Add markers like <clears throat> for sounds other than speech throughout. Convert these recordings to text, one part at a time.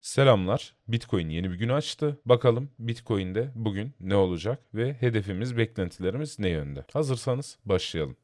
Selamlar. Bitcoin yeni bir gün açtı. Bakalım Bitcoin'de bugün ne olacak ve hedefimiz, beklentilerimiz ne yönde? Hazırsanız başlayalım.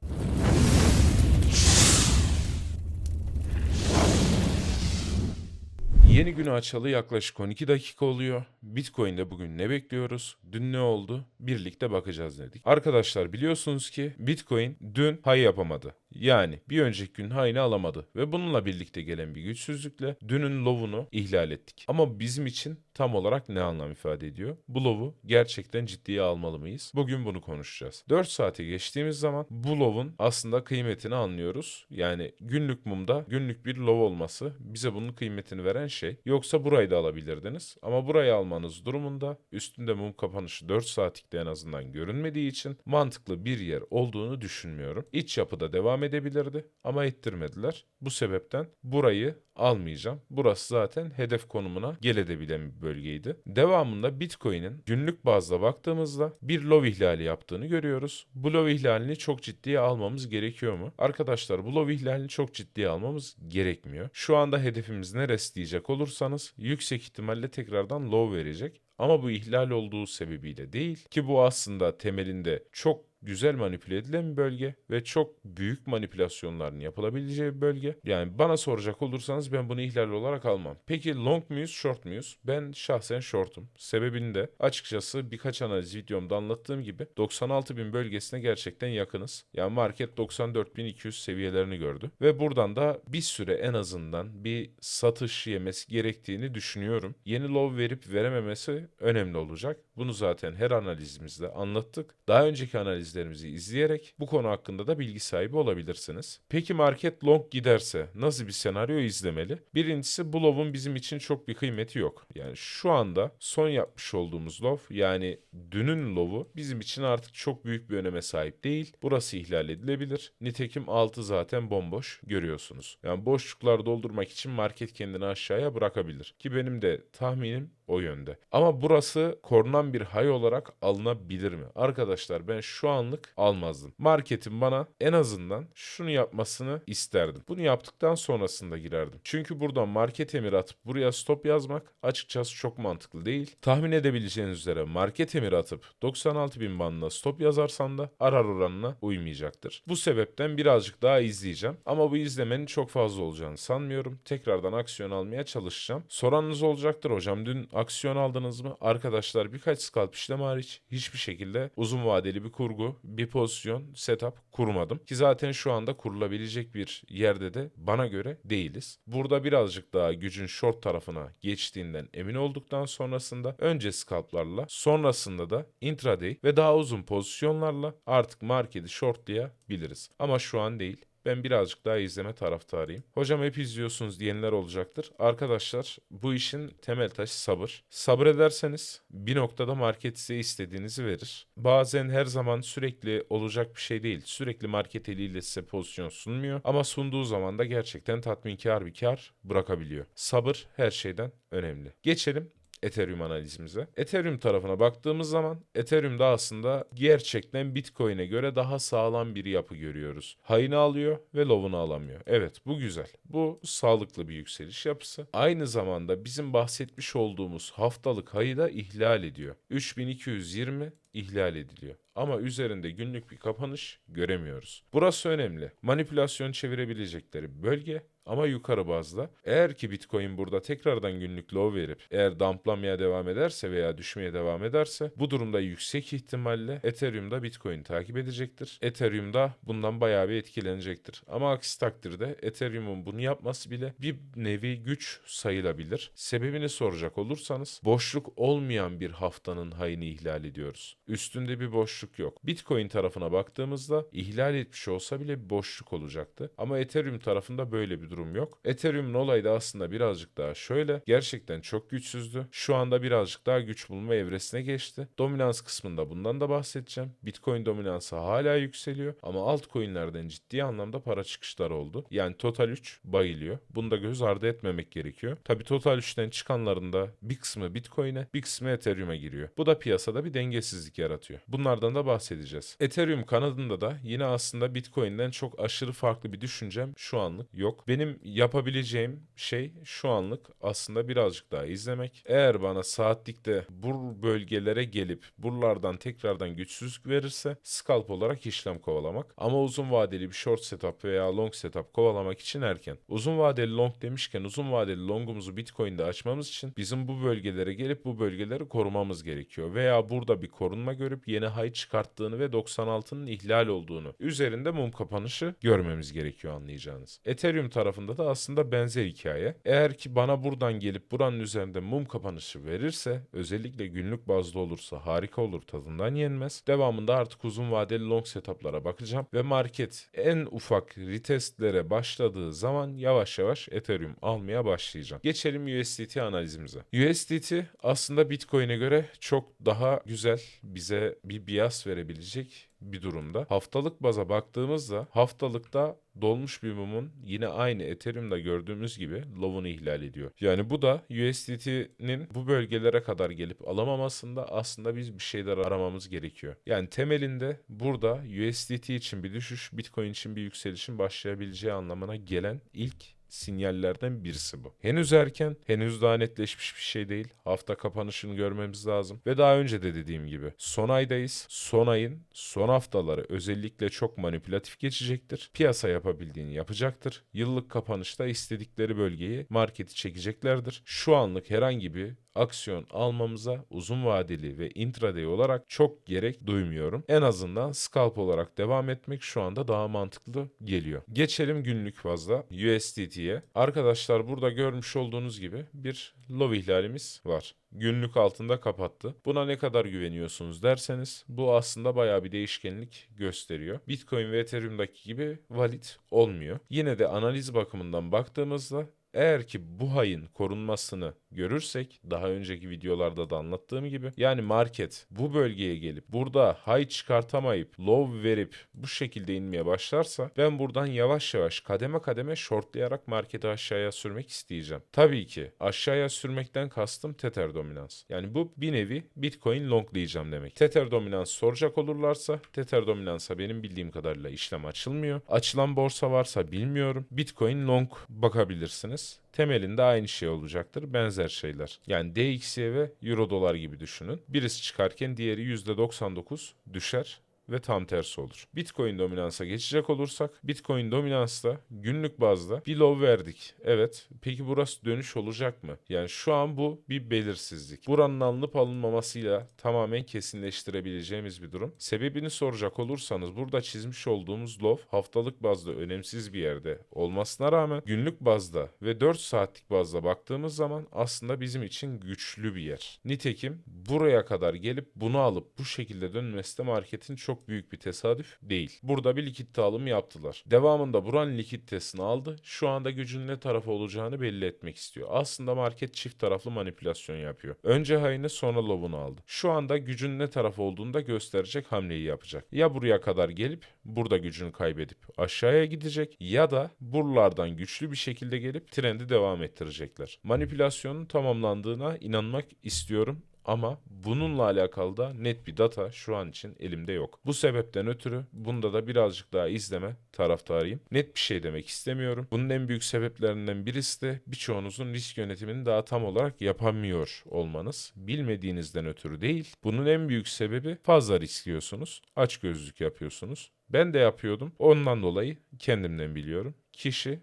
Yeni günü açalı yaklaşık 12 dakika oluyor. Bitcoin'de bugün ne bekliyoruz? Dün ne oldu? Birlikte bakacağız dedik. Arkadaşlar biliyorsunuz ki Bitcoin dün high yapamadı. Yani bir önceki gün high'ını alamadı ve bununla birlikte gelen bir güçsüzlükle dünün low'unu ihlal ettik. Ama bizim için tam olarak ne anlam ifade ediyor? Bu low'u gerçekten ciddiye almalı mıyız? Bugün bunu konuşacağız. 4 saate geçtiğimiz zaman bu low'un aslında kıymetini anlıyoruz. Yani günlük mumda günlük bir low olması bize bunun kıymetini veren şey. Yoksa burayı da alabilirdiniz. Ama burayı almanız durumunda üstünde mum kapanışı 4 saatlikte en azından görünmediği için mantıklı bir yer olduğunu düşünmüyorum. İç yapıda devam edebilirdi ama ettirmediler. Bu sebepten burayı almayacağım. Burası zaten hedef konumuna gelebilen bir bölgeydi. Devamında Bitcoin'in günlük bazda baktığımızda bir low ihlali yaptığını görüyoruz. Bu low ihlalini çok ciddiye almamız gerekiyor mu? Arkadaşlar bu low ihlalini çok ciddiye almamız gerekmiyor. Şu anda hedefimiz neresi diyecek olursanız yüksek ihtimalle tekrardan low verecek. Ama bu ihlal olduğu sebebiyle değil ki bu aslında temelinde çok güzel manipüle edilen bir bölge ve çok büyük manipülasyonların yapılabileceği bir bölge. Yani bana soracak olursanız ben bunu ihlal olarak almam. Peki long muyuz, short muyuz? Ben şahsen shortum. Sebebini de açıkçası birkaç analiz videomda anlattığım gibi 96 bin bölgesine gerçekten yakınız. Yani market 94.200 seviyelerini gördü. Ve buradan da bir süre en azından bir satış yemesi gerektiğini düşünüyorum. Yeni low verip verememesi önemli olacak. Bunu zaten her analizimizde anlattık. Daha önceki analizlerimizi izleyerek bu konu hakkında da bilgi sahibi olabilirsiniz. Peki market long giderse nasıl bir senaryo izlemeli? Birincisi bu low'un bizim için çok bir kıymeti yok. Yani şu anda son yapmış olduğumuz low yani dünün low'u bizim için artık çok büyük bir öneme sahip değil. Burası ihlal edilebilir. Nitekim altı zaten bomboş görüyorsunuz. Yani boşluklar doldurmak için market kendini aşağıya bırakabilir. Ki benim de tahminim o yönde. Ama burası korunan bir hay olarak alınabilir mi? Arkadaşlar ben şu anlık almazdım. Marketin bana en azından şunu yapmasını isterdim. Bunu yaptıktan sonrasında girerdim. Çünkü buradan market emir atıp buraya stop yazmak açıkçası çok mantıklı değil. Tahmin edebileceğiniz üzere market emir atıp 96 bin bandına stop yazarsan da arar oranına uymayacaktır. Bu sebepten birazcık daha izleyeceğim. Ama bu izlemenin çok fazla olacağını sanmıyorum. Tekrardan aksiyon almaya çalışacağım. Soranınız olacaktır hocam dün aksiyon aldınız mı? Arkadaşlar birkaç scalp işlem hariç hiçbir şekilde uzun vadeli bir kurgu, bir pozisyon, setup kurmadım. Ki zaten şu anda kurulabilecek bir yerde de bana göre değiliz. Burada birazcık daha gücün short tarafına geçtiğinden emin olduktan sonrasında önce scalplarla sonrasında da intraday ve daha uzun pozisyonlarla artık marketi shortlayabiliriz. Ama şu an değil. Ben birazcık daha izleme taraftarıyım. Hocam hep izliyorsunuz diyenler olacaktır. Arkadaşlar bu işin temel taşı sabır. Sabrederseniz bir noktada market size istediğinizi verir. Bazen her zaman sürekli olacak bir şey değil. Sürekli market eliyle size pozisyon sunmuyor. Ama sunduğu zaman da gerçekten tatminkar bir kar bırakabiliyor. Sabır her şeyden önemli. Geçelim Ethereum analizimize. Ethereum tarafına baktığımız zaman Ethereum'da aslında gerçekten Bitcoin'e göre daha sağlam bir yapı görüyoruz. High'ını alıyor ve low'unu alamıyor. Evet bu güzel. Bu sağlıklı bir yükseliş yapısı. Aynı zamanda bizim bahsetmiş olduğumuz haftalık high'ı da ihlal ediyor. 3220 ihlal ediliyor. Ama üzerinde günlük bir kapanış göremiyoruz. Burası önemli. Manipülasyon çevirebilecekleri bölge ama yukarı bazda. Eğer ki Bitcoin burada tekrardan günlük low verip eğer dumplamaya devam ederse veya düşmeye devam ederse bu durumda yüksek ihtimalle Ethereum'da Bitcoin takip edecektir. Ethereum'da bundan bayağı bir etkilenecektir. Ama aksi takdirde Ethereum'un bunu yapması bile bir nevi güç sayılabilir. Sebebini soracak olursanız boşluk olmayan bir haftanın hayını ihlal ediyoruz. Üstünde bir boşluk yok. Bitcoin tarafına baktığımızda ihlal etmiş olsa bile bir boşluk olacaktı. Ama Ethereum tarafında böyle bir durum yok. Ethereum'un olayı da aslında birazcık daha şöyle. Gerçekten çok güçsüzdü. Şu anda birazcık daha güç bulma evresine geçti. Dominans kısmında bundan da bahsedeceğim. Bitcoin dominansı hala yükseliyor ama altcoin'lerden ciddi anlamda para çıkışları oldu. Yani Total 3 bayılıyor. Bunu da göz ardı etmemek gerekiyor. Tabi Total 3'ten çıkanların da bir kısmı Bitcoin'e bir kısmı Ethereum'a giriyor. Bu da piyasada bir dengesizlik yaratıyor. Bunlardan da bahsedeceğiz. Ethereum kanadında da yine aslında Bitcoin'den çok aşırı farklı bir düşüncem şu anlık yok. Benim Benim yapabileceğim şey şu anlık aslında birazcık daha izlemek. Eğer bana saatlikte bu bölgelere gelip buralardan tekrardan güçsüzlük verirse scalp olarak işlem kovalamak. Ama uzun vadeli bir short setup veya long setup kovalamak için erken. Uzun vadeli long demişken uzun vadeli longumuzu Bitcoin'de açmamız için bizim bu bölgelere gelip bu bölgeleri korumamız gerekiyor. Veya burada bir korunma görüp yeni high çıkarttığını ve 96'nın ihlal olduğunu üzerinde mum kapanışı görmemiz gerekiyor anlayacağınız. Ethereum tarafında da aslında benzer hikaye. Eğer ki bana buradan gelip buranın üzerinde mum kapanışı verirse özellikle günlük bazda olursa harika olur tadından yenmez. Devamında artık uzun vadeli long setuplara bakacağım ve market en ufak retestlere başladığı zaman yavaş yavaş Ethereum almaya başlayacağım. Geçelim USDT analizimize. USDT aslında Bitcoin'e göre çok daha güzel bize bir bias verebilecek bir durumda. Haftalık baza baktığımızda haftalıkta dolmuş bir mumun yine aynı Ethereum'da gördüğümüz gibi low'unu ihlal ediyor. Yani bu da USDT'nin bu bölgelere kadar gelip alamamasında aslında biz bir şeyler aramamız gerekiyor. Yani temelinde burada USDT için bir düşüş, Bitcoin için bir yükselişin başlayabileceği anlamına gelen ilk sinyallerden birisi bu. Henüz erken, henüz daha netleşmiş bir şey değil. Hafta kapanışını görmemiz lazım. Ve daha önce de dediğim gibi son aydayız. Son ayın son haftaları özellikle çok manipülatif geçecektir. Piyasa yapabildiğini yapacaktır. Yıllık kapanışta istedikleri bölgeyi marketi çekeceklerdir. Şu anlık herhangi bir aksiyon almamıza uzun vadeli ve intraday olarak çok gerek duymuyorum. En azından scalp olarak devam etmek şu anda daha mantıklı geliyor. Geçelim günlük fazla USDT'ye. Arkadaşlar burada görmüş olduğunuz gibi bir low ihlalimiz var günlük altında kapattı. Buna ne kadar güveniyorsunuz derseniz bu aslında bayağı bir değişkenlik gösteriyor. Bitcoin ve Ethereum'daki gibi valid olmuyor. Yine de analiz bakımından baktığımızda eğer ki bu hayın korunmasını görürsek daha önceki videolarda da anlattığım gibi yani market bu bölgeye gelip burada high çıkartamayıp low verip bu şekilde inmeye başlarsa ben buradan yavaş yavaş kademe kademe shortlayarak marketi aşağıya sürmek isteyeceğim. Tabii ki aşağıya sürmekten kastım Tether dominans. Yani bu bir nevi Bitcoin longlayacağım demek. Tether dominans soracak olurlarsa Tether dominansa benim bildiğim kadarıyla işlem açılmıyor. Açılan borsa varsa bilmiyorum. Bitcoin long bakabilirsiniz temelinde aynı şey olacaktır. Benzer şeyler. Yani DXY ve Euro dolar gibi düşünün. Birisi çıkarken diğeri %99 düşer ve tam tersi olur. Bitcoin dominansa geçecek olursak Bitcoin dominansta günlük bazda bir low verdik. Evet. Peki burası dönüş olacak mı? Yani şu an bu bir belirsizlik. Buranın alınıp alınmamasıyla tamamen kesinleştirebileceğimiz bir durum. Sebebini soracak olursanız burada çizmiş olduğumuz low haftalık bazda önemsiz bir yerde olmasına rağmen günlük bazda ve 4 saatlik bazda baktığımız zaman aslında bizim için güçlü bir yer. Nitekim buraya kadar gelip bunu alıp bu şekilde dönmesi de marketin çok çok büyük bir tesadüf değil. Burada bir likitte alım yaptılar. Devamında buranın likiditesini aldı. Şu anda gücün ne tarafı olacağını belli etmek istiyor. Aslında market çift taraflı manipülasyon yapıyor. Önce high'ını sonra low'unu aldı. Şu anda gücün ne tarafı olduğunu da gösterecek hamleyi yapacak. Ya buraya kadar gelip burada gücünü kaybedip aşağıya gidecek ya da buralardan güçlü bir şekilde gelip trendi devam ettirecekler. Manipülasyonun tamamlandığına inanmak istiyorum ama bununla alakalı da net bir data şu an için elimde yok. Bu sebepten ötürü bunda da birazcık daha izleme taraftarıyım. Net bir şey demek istemiyorum. Bunun en büyük sebeplerinden birisi de birçoğunuzun risk yönetimini daha tam olarak yapamıyor olmanız. Bilmediğinizden ötürü değil. Bunun en büyük sebebi fazla riskliyorsunuz. Aç gözlük yapıyorsunuz. Ben de yapıyordum. Ondan dolayı kendimden biliyorum. Kişi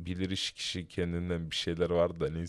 bilir iş kişi kendinden bir şeyler vardı da ne.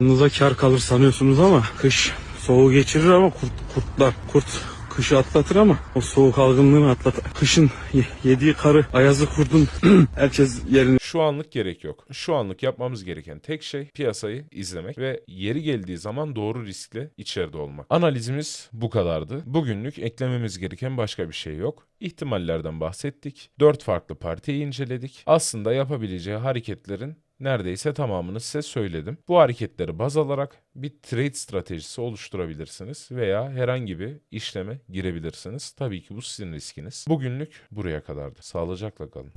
Yanınıza kar kalır sanıyorsunuz ama kış soğuğu geçirir ama kurt, kurtlar kurt kışı atlatır ama o soğuk algınlığını atlatır. Kışın ye- yediği karı ayazı kurdun <clears throat> herkes yerini Şu anlık gerek yok. Şu anlık yapmamız gereken tek şey piyasayı izlemek ve yeri geldiği zaman doğru riskle içeride olmak. Analizimiz bu kadardı. Bugünlük eklememiz gereken başka bir şey yok. İhtimallerden bahsettik. Dört farklı partiyi inceledik. Aslında yapabileceği hareketlerin neredeyse tamamını size söyledim. Bu hareketleri baz alarak bir trade stratejisi oluşturabilirsiniz veya herhangi bir işleme girebilirsiniz. Tabii ki bu sizin riskiniz. Bugünlük buraya kadardı. Sağlıcakla kalın.